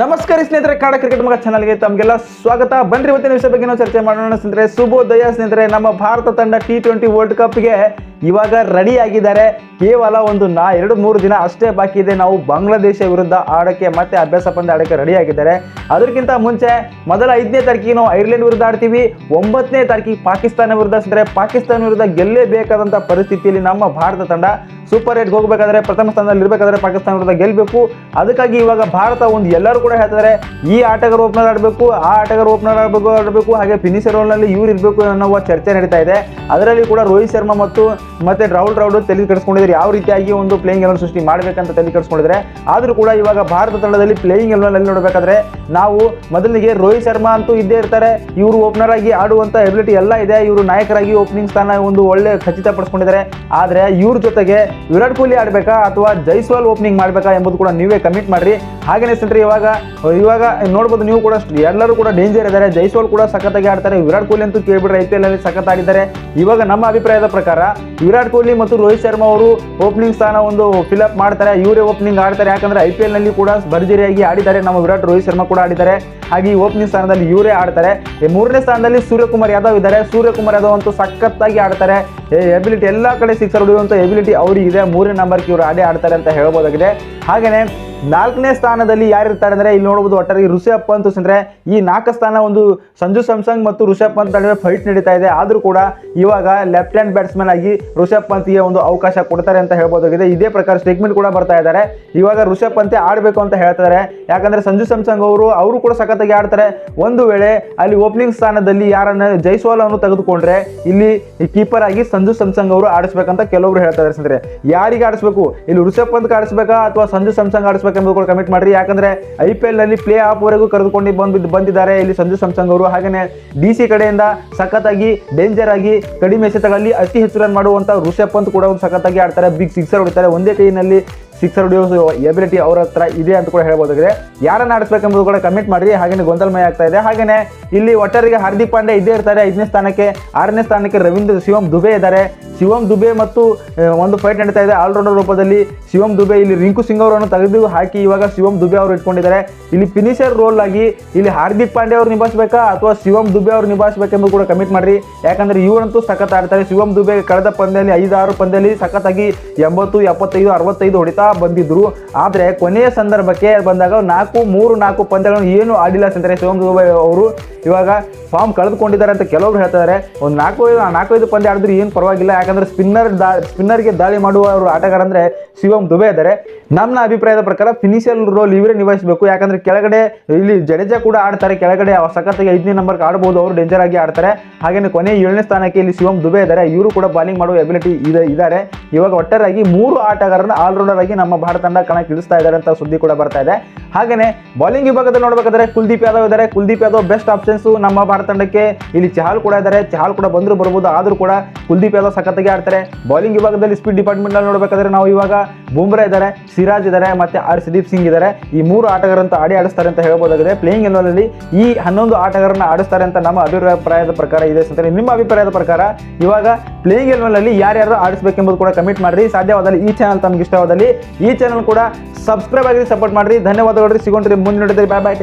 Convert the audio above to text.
ನಮಸ್ಕಾರ ಸ್ನೇಹಿತರೆ, ಕಾಡ ಕ್ರಿಕೆಟ್ ಮಗ ಚಾನಲ್ಗೆ ತಮಗೆಲ್ಲ ಸ್ವಾಗತ. ಬನ್ರಿ, ಇವತ್ತಿನ ವಿಷಯ ಬಗ್ಗೆ ನಾವು ಚರ್ಚೆ ಮಾಡೋಣ. ಸ್ನೇಹಿತರೆ, ಶುಭೋದಯ ಸ್ನೇಹಿತರೆ, ನಮ್ಮ ಭಾರತ ತಂಡ ಟಿ ಟ್ವೆಂಟಿ ವರ್ಲ್ಡ್ ಕಪ್ಗೆ ಇವಾಗ ರೆಡಿ ಆಗಿದ್ದಾರೆ ಕೇವಲ ಒಂದು ನಾ ಎರಡು ಮೂರು ದಿನ ಅಷ್ಟೇ ಬಾಕಿ ಇದೆ. ನಾವು ಬಾಂಗ್ಲಾದೇಶ ವಿರುದ್ಧ ಆಡೋಕ್ಕೆ ಮತ್ತೆ ಅಭ್ಯಾಸ ಪಂದ್ಯ ಆಡೋಕ್ಕೆ ರೆಡಿ ಆಗಿದ್ದಾರೆ ಅದಕ್ಕಿಂತ ಮುಂಚೆ ಮೊದಲ ಐದನೇ ತಾರೀಕಿಗೆ ನಾವು ಐರ್ಲೆಂಡ್ ವಿರುದ್ಧ ಆಡ್ತೀವಿ. ಒಂಬತ್ತನೇ ತಾರೀಕಿಗೆ ಪಾಕಿಸ್ತಾನ ವಿರುದ್ಧ ಅಂದರೆ ಪಾಕಿಸ್ತಾನ ವಿರುದ್ಧ ಗೆಲ್ಲೇಬೇಕಾದಂಥ ಪರಿಸ್ಥಿತಿಯಲ್ಲಿ ನಮ್ಮ ಭಾರತ ತಂಡ ಸೂಪರ್ ಏಟ್ಗೆ ಹೋಗಬೇಕಾದ್ರೆ, ಪ್ರಥಮ ಸ್ಥಾನದಲ್ಲಿ ಇರಬೇಕಾದ್ರೆ ಪಾಕಿಸ್ತಾನ ವಿರುದ್ಧ ಗೆಲ್ಲಬೇಕು ಅದಕ್ಕಾಗಿ ಇವಾಗ ಭಾರತ ಒಂದು ಎಲ್ಲರೂ ಕೂಡ ಹೇಳ್ತಾರೆ ಈ ಆಟಗಾರ ಓಪನರ್ ಆಡಬೇಕು, ಆ ಆಟಗಾರ ಓಪನರ್ ಆಡಬೇಕು ಆಡಬೇಕು, ಹಾಗೆ ಫಿನಿಷರ್ ರೋಲ್ನಲ್ಲಿ ಇವ್ರು ಇರಬೇಕು ಅನ್ನೋ ಚರ್ಚೆ ನಡೀತಾ ಇದೆ. ಅದರಲ್ಲಿ ಕೂಡ ರೋಹಿತ್ ಶರ್ಮಾ ಮತ್ತು ಮತ್ತೆ ರಾಹುಲ್ ರೌಡ್ ತಲೆ ಕೆಡಿಸ್ಕೊಂಡಿದ್ದಾರೆ. ಯಾವ ರೀತಿಯಾಗಿ ಒಂದು ಪ್ಲೇಯಿಂಗ್ ಎಲೆವನ್ ಸೃಷ್ಟಿ ಮಾಡಬೇಕಂತ ತಲೆ ಕೆಡಿಸ್ಕೊಂಡಿದ್ದಾರೆ. ಆದರೂ ಕೂಡ ಇವಾಗ ಭಾರತ ತಂಡದಲ್ಲಿ ಪ್ಲೇಯಿಂಗ್ನಲ್ಲಿ ನೋಡಬೇಕಾದ್ರೆ ನಾವು ಮೊದಲಿಗೆ ರೋಹಿತ್ ಶರ್ಮಾ ಅಂತೂ ಇದ್ದೇ ಇರ್ತಾರೆ. ಇವರು ಓಪನರ್ ಆಗಿ ಆಡುವಂತ ಎಬಿಲಿಟಿ ಎಲ್ಲ ಇದೆ. ಇವರು ನಾಯಕರಾಗಿ ಓಪನಿಂಗ್ ಸ್ಥಾನ ಒಂದು ಒಳ್ಳೆ ಖಚಿತಪಡಿಸ್ಕೊಂಡಿದ್ದಾರೆ ಆದರೆ ಇವ್ರ ಜೊತೆಗೆ ವಿರಾಟ್ ಕೊಹ್ಲಿ ಆಡಬೇಕಾ ಅಥವಾ ಜೈಸ್ವಾಲ್ ಓಪನಿಂಗ್ ಮಾಡಬೇಕಾ ಎಂಬುದು ಕೂಡ ನೀವೇ ಕಮಿಟ್ ಮಾಡ್ರಿ. ಹಾಗೇನೆ ಸ್ನೇಹಿತರೆ, ಇವಾಗ ಇವಾಗ ನೋಡ್ಬೋದು ನೀವು ಕೂಡ ಎಲ್ಲರೂ ಕೂಡ ಡೇಂಜರ್ ಇದ್ದಾರೆ. ಜೈಸ್ವಾಲ್ ಕೂಡ ಸಖತ್ತಾಗಿ ಆಡ್ತಾರೆ. ವಿರಾಟ್ ಕೊಹ್ಲಿ ಅಂತೂ ಕೇಳ್ಬಿಟ್ರೆ ಐ ಪಿ ಎಲ್ ಅಲ್ಲಿ ಸಖತ್ ಆಡಿದ್ದಾರೆ ಇವಾಗ ನಮ್ಮ ಅಭಿಪ್ರಾಯದ ಪ್ರಕಾರ ವಿರಾಟ್ ಕೊಹ್ಲಿ ಮತ್ತು ರೋಹಿತ್ ಶರ್ಮಾ ಅವರು ಓಪನಿಂಗ್ ಸ್ಥಾನ ಒಂದು ಫಿಲಪ್ ಮಾಡ್ತಾರೆ. ಇವರೇ ಓಪನಿಂಗ್ ಆಡ್ತಾರೆ. ಯಾಕಂದ್ರೆ ಐ ಪಿ ಎಲ್ನಲ್ಲಿ ಕೂಡ ಭರ್ಜರಿಯಾಗಿ ಆಡಿದ್ದಾರೆ. ನಮ್ಮ ವಿರಾಟ್, ರೋಹಿತ್ ಶರ್ಮಾ ಕೂಡ ಆಡಿದ್ದಾರೆ. ಹಾಗೆ ಈ ಓಪನಿಂಗ್ ಸ್ಥಾನದಲ್ಲಿ ಇವರೇ ಆಡ್ತಾರೆ. ಮೂರನೇ ಸ್ಥಾನದಲ್ಲಿ ಸೂರ್ಯಕುಮಾರ್ ಯಾದವ್ ಇದ್ದಾರೆ. ಸೂರ್ಯಕುಮಾರ್ ಯಾದವ್ ಅಂತೂ ಸಖತ್ತಾಗಿ ಆಡ್ತಾರೆ. ಎಬಿಲಿಟಿ ಎಲ್ಲ ಕಡೆ ಸಿಕ್ಸರ್ ಹೊಡೆಯುವಂಥ ಎಬಿಲಿಟಿ ಅವರಿಗೆ ಇದೆ. ಮೂರನೇ ನಂಬರ್ಗೆ ಇವರು ಆಡೇ ಆಡ್ತಾರೆ ಅಂತ ಹೇಳ್ಬೋದಾಗಿದೆ. ಹಾಗೆಯೇ ನಾಲ್ಕನೇ ಸ್ಥಾನದಲ್ಲಿ ಯಾರಿರ್ತಾರೆ ಅಂದ್ರೆ ಇಲ್ಲಿ ನೋಡಬಹುದು ಒಟ್ಟಾರೆ ಋಷಭ್ ಪಂತ್ ಸಂದ್ರೆ ಈ ನಾಲ್ಕು ಸ್ಥಾನ ಒಂದು ಸಂಜು ಸ್ಯಾಮ್ಸಂಗ್ ಮತ್ತು ಋಷಭ್ ಪಂತ್ ನಡುವೆ ಫೈಟ್ ನಡೀತಾ ಇದೆ. ಆದರೂ ಕೂಡ ಇವಾಗ ಲೆಫ್ಟ್ ಹ್ಯಾಂಡ್ ಬ್ಯಾಟ್ಸ್ಮನ್ ಆಗಿ ಋಷಭ್ ಪಂತ್ಗೆ ಒಂದು ಅವಕಾಶ ಕೊಡ್ತಾರೆ ಅಂತ ಹೇಳ್ಬೋದಾಗಿದೆ. ಇದೇ ಪ್ರಕಾರ ಸ್ಟೇಟ್ಮೆಂಟ್ ಕೂಡ ಬರ್ತಾ ಇದ್ದಾರೆ. ಇವಾಗ ಋಷಭ್ ಪಂತೆ ಆಡಬೇಕು ಅಂತ ಹೇಳ್ತಾರೆ ಯಾಕಂದ್ರೆ ಸಂಜು ಸ್ಯಾಮ್ಸಂಗ್ ಅವರು ಅವರು ಕೂಡ ಸಖತ್ತಾಗಿ ಆಡ್ತಾರೆ ಒಂದು ವೇಳೆ ಅಲ್ಲಿ ಓಪನಿಂಗ್ ಸ್ಥಾನದಲ್ಲಿ ಯಾರನ್ನ ಜೈಸ್ವಾಲ್ ಅನ್ನು ತೆಗೆದುಕೊಂಡ್ರೆ, ಇಲ್ಲಿ ಕೀಪರ್ ಆಗಿ ಸಂಜು ಸಂಸಂಗ್ ಅವರು ಆಡಿಸ್ಬೇಕಂತ ಕೆಲವರು ಹೇಳ್ತಾ ಇದ್ದಾರೆ ಸ್ನೇಹಿತರೆ. ಯಾರಿಗೆ ಆಡಿಸ್ಬೇಕು? ಇಲ್ಲಿ ಋಷಭ್ ಪಂತ್ ಆಡಿಸ್ಬೇಕಾ ಅಥವಾ ಸಂಜು ಸ್ಯಾಮ್ಸಂಗ್ ಆಡಿಸ್ಬೇಕೆಂಬುದು ಕೂಡ ಕಮಿಟ್ ಮಾಡ್ರಿ. ಯಾಕಂದ್ರೆ ಐ ಪಿ ಎಲ್ನಲ್ಲಿ ಪ್ಲೇ ಆಫ್ ವರೆಗೂ ಕರೆದುಕೊಂಡು ಬಂದು ಬಂದಿದ್ದಾರೆ ಇಲ್ಲಿ ಸಂಜು ಸಂಸಂಗ್ ಅವರು. ಹಾಗೆಯೇ ಡಿ ಸಿ ಕಡೆಯಿಂದ ಸಖತ್ತಾಗಿ ಡೇಂಜರ್ ಆಗಿ ಕಡಿಮೆ ಎಸೆತಗಳಲ್ಲಿ ಅತಿ ಹೆಚ್ಚು ರನ್ ಮಾಡುವಂತ ಋಷಭ್ ಪಂತ್ ಕೂಡ ಒಂದು ಸಖತ್ತಾಗಿ ಆಡ್ತಾರೆ. ಬಿಗ್ ಸಿಕ್ಸರ್ ಹೊಡಿತಾರೆ. ಒಂದೇ ಕೈನಲ್ಲಿ ಸಿಕ್ಸರ್ ಹೊಡೆಯೋ ಎಬಿಲಿಟಿ ಅವ್ರ ಹತ್ರ ಇದೆ ಅಂತ ಕೂಡ ಹೇಳ್ಬೋದಾಗಿದೆ. ಯಾರನ್ನ ಆಡಿಸ್ಬೇಕೆಂಬುದು ಕೂಡ ಕಮೆಂಟ್ ಮಾಡಿ ಹಾಗೇನೆ ಗೊಂದಲಮಯ ಆಗ್ತಾ ಇದೆ. ಹಾಗೇನೆ ಇಲ್ಲಿ ಒಟ್ಟಾರಿಗೆ ಹಾರ್ದಿಕ್ ಪಾಂಡೆ ಇದ್ದೇ ಇರ್ತಾರೆ. ಐದನೇ ಸ್ಥಾನಕ್ಕೆ, ಆರನೇ ಸ್ಥಾನಕ್ಕೆ ರವೀಂದ್ರ ಶಿವಂ ದುಬೆ ಇದ್ದಾರೆ. ಶಿವಂ ದುಬೆ ಮತ್ತು ಒಂದು ಫೈಟ್ ನಡೀತಾ ಇದೆ ಆಲ್ರೌಂಡರ್ ರೂಪದಲ್ಲಿ. ಶಿವಂ ದುಬೆ ಇಲ್ಲಿ ರಿಂಕು ಸಿಂಗ್ ಅವರನ್ನು ತೆಗೆದು ಹಾಕಿ ಇವಾಗ ಶಿವಂ ದುಬೆ ಅವರು ಇಟ್ಕೊಂಡಿದ್ದಾರೆ. ಇಲ್ಲಿ ಫಿನಿಷರ್ ರೋಲ್ ಆಗಿ ಇಲ್ಲಿ ಹಾರ್ದಿಕ್ ಪಾಂಡೆ ಅವರು ನಿಭಾಯಿಸಬೇಕಾ? ಅಥವಾ ಶಿವಂ ದುಬೆ ಅವರು ನಿಭಾಯಿಸಬೇಕೆಂಬುದು ಕೂಡ ಕಮಿಟ್ ಮಾಡಿ ಯಾಕಂದ್ರೆ ಇವರಂತೂ ಸಖತ್ ಆಡ್ತಾರೆ ಶಿವಂ ದುಬೆ ಕಳೆದ ಪಂದ್ಯದಲ್ಲಿ ಐದಾರು ಪಂದ್ಯದಲ್ಲಿ ಸಖತ್ತಾಗಿ ಎಂಬತ್ತು, ಎಪ್ಪತ್ತೈದು, ಅರವತ್ತೈದು ಹೊಡಿತಾ ಬಂದಿದ್ರು. ಆದರೆ ಕೊನೆಯ ಸಂದರ್ಭಕ್ಕೆ ಬಂದಾಗ ನಾಲ್ಕು, ಮೂರು, ನಾಲ್ಕು ಪಂದ್ಯಗಳನ್ನು ಏನು ಆಡಿಲ್ಲ ಅಂತಂದರೆ ಶಿವಂ ದುಬೆ ಅವರು ಇವಾಗ ಫಾರ್ಮ್ ಕಳೆದುಕೊಂಡಿದ್ದಾರೆ ಅಂತ ಕೆಲವರು ಹೇಳ್ತಾರೆ. ಒಂದು ನಾಲ್ಕು, ನಾಲ್ಕೈದು ಪಂದ್ಯ ಆಡಿದ್ರು ಏನು ಪರವಾಗಿಲ್ಲ. ಯಾಕಂದ್ರೆ ಸ್ಪಿನ್ನರ್ ದಾ, ಸ್ಪಿನ್ನರ್ಗೆ ದಾಳಿ ಮಾಡುವ ಅವರು ಆಟಗಾರ ಅಂದ್ರೆ ಶಿವಮ್ ದುಬೆ ಇದ್ದಾರೆ. ನಮ್ಮ ಅಭಿಪ್ರಾಯದ ಪ್ರಕಾರ ಫಿನಿಷಿಯಲ್ ರೋಲ್ ಇವರೇ ನಿಭಾಯಿಸಬೇಕು. ಯಾಕಂದ್ರೆ ಕೆಳಗಡೆ ಇಲ್ಲಿ ಜಡೇಜಾ ಕೂಡ ಆಡ್ತಾರೆ. ಕೆಳಗಡೆ ಸಖತ್ತಾಗಿ ಐದನೇ ನಂಬರ್ ಆಡ್ಬೋದು. ಅವರು ಡೇಂಜರ್ ಆಗಿ ಆಡ್ತಾರೆ. ಹಾಗೆಯೇ ಕೊನೆ ಏಳನೇ ಸ್ಥಾನಕ್ಕೆ ಇಲ್ಲಿ ಶಿವಂ ದುಬೆ ಇದ್ದಾರೆ. ಇವರು ಕೂಡ ಬಾಲಿಂಗ್ ಮಾಡುವ ಎಬಿಲಿಟಿ ಇದೆ, ಇದ್ದಾರೆ. ಇವಾಗ ಒಟ್ಟಾರೆಯಾಗಿ ಮೂರು ಆಟಗಾರರನ್ನ ಆಲ್ರೌಂಡರ್ ಆಗಿ ನಮ್ಮ ಭಾರತ ತಂಡ ಕಣಕ್ಕೆ ಇಳಿಸ್ತಾ ಇದ್ದಾರೆ ಅಂತ ಸುದ್ದಿ ಕೂಡ ಬರ್ತಾ ಇದೆ. ಹಾಗೆಯೇ ಬಾಲಿಂಗ್ ವಿಭಾಗದಲ್ಲಿ ನೋಡಬೇಕಾದ್ರೆ ಕುಲ್ದೀಪ್ ಯಾದವ್ ಇದ್ದಾರೆ. ಕುಲ್ದೀಪ್ ಯಾದವ್ ಬೆಸ್ಟ್ ಆಪ್ಷನ್ಸ್ ನಮ್ಮ ಭಾರತ ತಂಡಕ್ಕೆ ಇಲ್ಲಿ ಚಹಲ್ ಕೂಡ ಇದ್ದಾರೆ. ಚಹಲ್ ಕೂಡ ಬಂದ್ರು ಬರ್ಬೋದು, ಆದ್ರೂ ಕೂಡ ಕುಲ್ದೀಪ್ ಯಾದವ್ ಸಖತ್ತಾಗಿ ಆಡ್ತಾರೆ. ಬಾಲಿಂಗ್ ವಿಭಾಗದಲ್ಲಿ ಸ್ಪೀಡ್ ಡಿಪಾರ್ಟ್ಮೆಂಟ್ನಲ್ಲಿ ನೋಡಬೇಕಾದ್ರೆ ನಾವು ಇವಾಗ ಬುಮ್ರಾ ಇದ್ದಾರೆ, ಸಿರಾಜ್ ಇದ್ದಾರೆ, ಮತ್ತೆ ಆರ್ ಸುದೀಪ್ ಸಿಂಗ್ ಇದ್ದಾರೆ. ಈ ಮೂರು ಆಟಗಾರಂತ ಆಡಿ ಆಡಿಸ್ತಾರೆ ಅಂತ ಹೇಳ್ಬೋದಾಗಿದೆ. ಪ್ಲೇಯಿಂಗ್ ಎನ್ನಲ್ಲಿ ಈ ಹನ್ನೊಂದು ಆಟಗಾರನ್ನ ಆಡಿಸ್ತಾರೆ ಅಂತ ನಮ್ಮ ಅಭಿಪ್ರಾಯದ ಪ್ರಕಾರ ಇದೆ ಸ್ನೇಹಿತರೆ. ನಿಮ್ಮ ಅಭಿಪ್ರಾಯದ ಪ್ರಕಾರ ಇವಾಗ ಪ್ಲೇಯಿಂಗ್ ಎಲ್ನಲ್ಲಿ ಯಾರ್ಯಾರು ಆಡಿಸ್ಬೇಕೆಂಬುದು ಕೂಡ ಕಮಿಟ್ ಮಾಡಿ ಸಾಧ್ಯವಾದಲ್ಲಿ ಈ ಚಾನಲ್ ತಮಗೆ ಇಷ್ಟವಾದಲ್ಲಿ ಈ ಚಾನಲ್ ಕೂಡ ಸಬ್ಸ್ಕ್ರೈಬ್ ಆಗಿ ಸಪೋರ್ಟ್ ಮಾಡಿ ಧನ್ಯವಾದಗಳು ಸಿಗೋಣ್ರಿ ಮುಂದೆ ನೋಡಿದ್ರೆ. ಬಾಯ್ ಬಾಯ್